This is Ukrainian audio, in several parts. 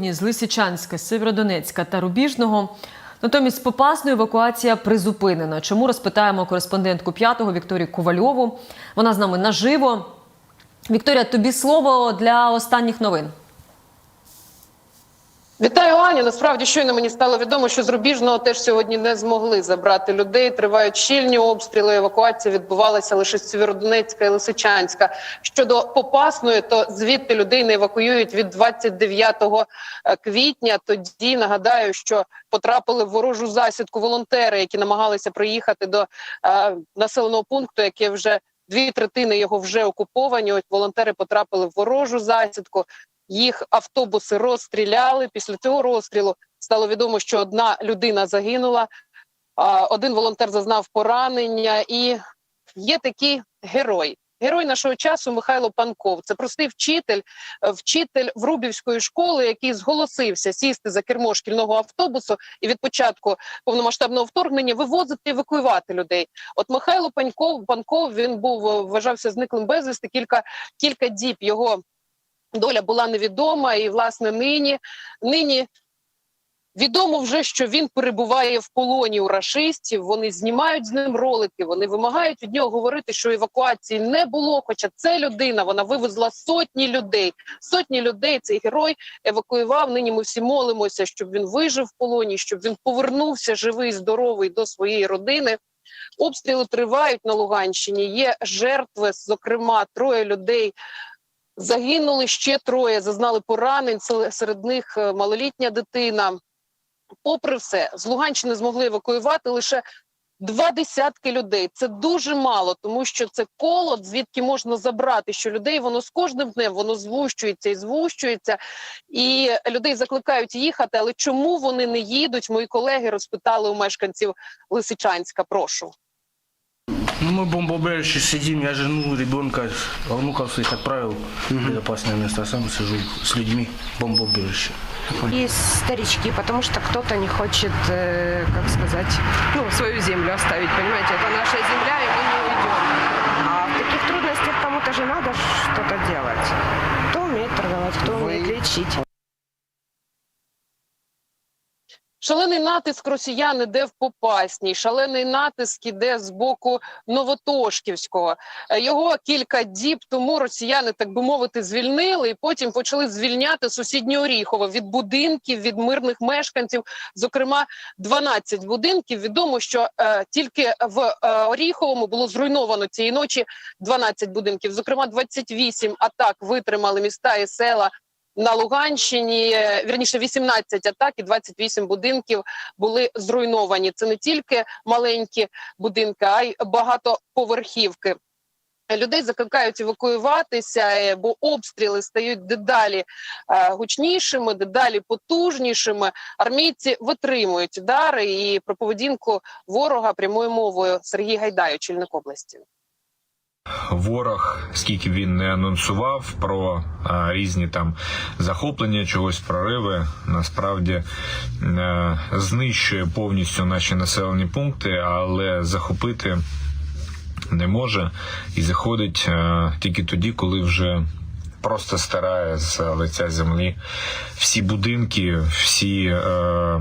Ні, з Лисичанська, Сєвєродонецька та Рубіжного. Натомість з Попасної евакуація призупинена. Чому розпитаємо кореспондентку п'ятого Вікторію Ковальову? Вона з нами наживо. Вікторія, тобі слово для останніх новин. Вітаю, Аню. Насправді щойно мені стало відомо, що з Рубіжного теж сьогодні не змогли забрати людей. Тривають щільні обстріли. Евакуація відбувалася лише з Сєвєродонецька і Лисичанська. Щодо Попасної, то звідти людей не евакуюють від 29 квітня. Тоді нагадаю, що потрапили в ворожу засідку волонтери, які намагалися приїхати до е, населеного пункту, яке вже дві третини його вже окуповані. От волонтери потрапили в ворожу засідку. Їх автобуси розстріляли. Після цього розстрілу стало відомо, що одна людина загинула, один волонтер зазнав поранення, і є такий герой. Герой нашого часу Михайло Панков. Це простий вчитель, вчитель Врубівської школи, який зголосився сісти за кермо шкільного автобусу і від початку повномасштабного вторгнення вивозити евакуювати людей. От Михайло Панков Панков він був вважався зниклим безвісти. Кілька кілька діб його доля була невідома, і власне нині нині. Відомо вже, що він перебуває в полоні у рашистів. Вони знімають з ним ролики. Вони вимагають від нього говорити, що евакуації не було. Хоча це людина вона вивезла сотні людей. Сотні людей цей герой евакуював. Нині ми всі молимося, щоб він вижив в полоні, щоб він повернувся живий, здоровий до своєї родини. Обстріли тривають на Луганщині. Є жертви, зокрема, троє людей Загинули ще троє, зазнали поранень. Се- Серед них е, малолітня дитина. Попри все, з Луганщини змогли евакуювати лише два десятки людей. Це дуже мало, тому що це коло, звідки можна забрати що людей. Воно з кожним днем воно звущується і звущується, і людей закликають їхати. Але чому вони не їдуть? Мої колеги розпитали у мешканців Лисичанська. Прошу. Ну, мы в бомбоубежище сидим, я жену, ребенка, внуков своих отправил в безопасное место, а сам сижу с людьми в бомбоубежище. Есть старички, потому что кто-то не хочет, э, как сказать, ну, свою землю оставить, понимаете, это наша земля, и мы не уйдем. А в таких трудностях Шалений натиск росіян іде в Попасній, шалений натиск іде з боку Новотошківського. Е, Його кілька діб тому росіяни, так би мовити, звільнили і потім почали звільняти сусіднє Оріхово від будинків, від мирних мешканців. Зокрема, 12 будинків. Відомо, що е, тільки в е, Оріховому було зруйновано цієї ночі 12 будинків. Зокрема, 28 атак витримали міста і села на Луганщині, вірніше 18 атак і 28 будинків були зруйновані. Це не тільки маленькі будинки, а й багатоповерхівки. Людей закликають евакуюватися, е, бо обстріли стають дедалі е, гучнішими, дедалі потужнішими. Армійці витримують удари і про поведінку ворога прямою мовою Сергій Гайдай, очільник області. Ворог, скільки він не анонсував про а, різні там захоплення, чогось прориви, насправді е, знищує повністю наші населені пункти, але захопити не може і заходить е, тільки тоді, коли вже. Просто стирає з лиця землі всі будинки, всі е,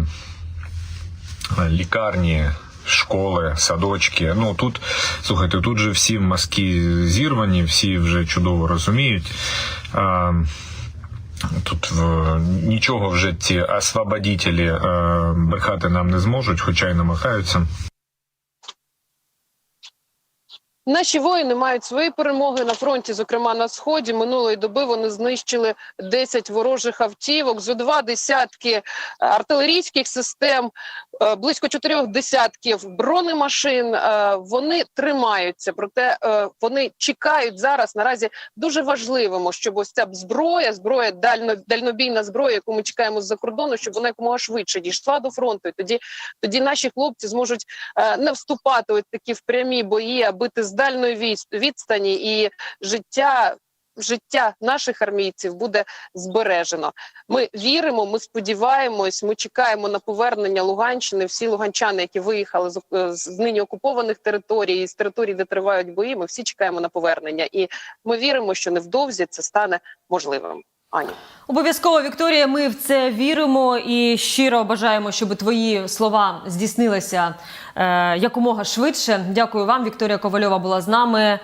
лікарні, школи, садочки. Ну тут слухайте, тут же всі мазки зірвані, всі вже чудово розуміють. А, Тут в, нічого вже ці освободітелі е, брехати нам не зможуть, хоча й намагаються. Наші воїни мають свої перемоги на фронті, зокрема на сході. Минулої доби вони знищили 10 ворожих автівок, зо два десятки е, артилерійських систем, е, близько чотирьох десятків бронемашин. Е, Вони тримаються, проте вони чекають зараз. Наразі дуже важливимо, щоб ось ця зброя, зброя дально, дальнобійна зброя, яку ми чекаємо з-за кордону, щоб вона якомога швидше дійшла до фронту. І тоді тоді наші хлопці зможуть не вступати ось такі в прямі бої, а бити з дальної відстані, і життя. Життя наших армійців буде збережено. Ми віримо, ми сподіваємось, ми чекаємо на повернення Луганщини. Всі луганчани, які виїхали з, з нині окупованих територій, з територій, де тривають бої. Ми всі чекаємо на повернення, і ми віримо, що невдовзі це стане можливим. Аня. Обов'язково, Вікторія, ми в це віримо і щиро бажаємо, щоб твої слова здійснилися е, якомога швидше. Дякую вам. Вікторія Ковальова була з нами.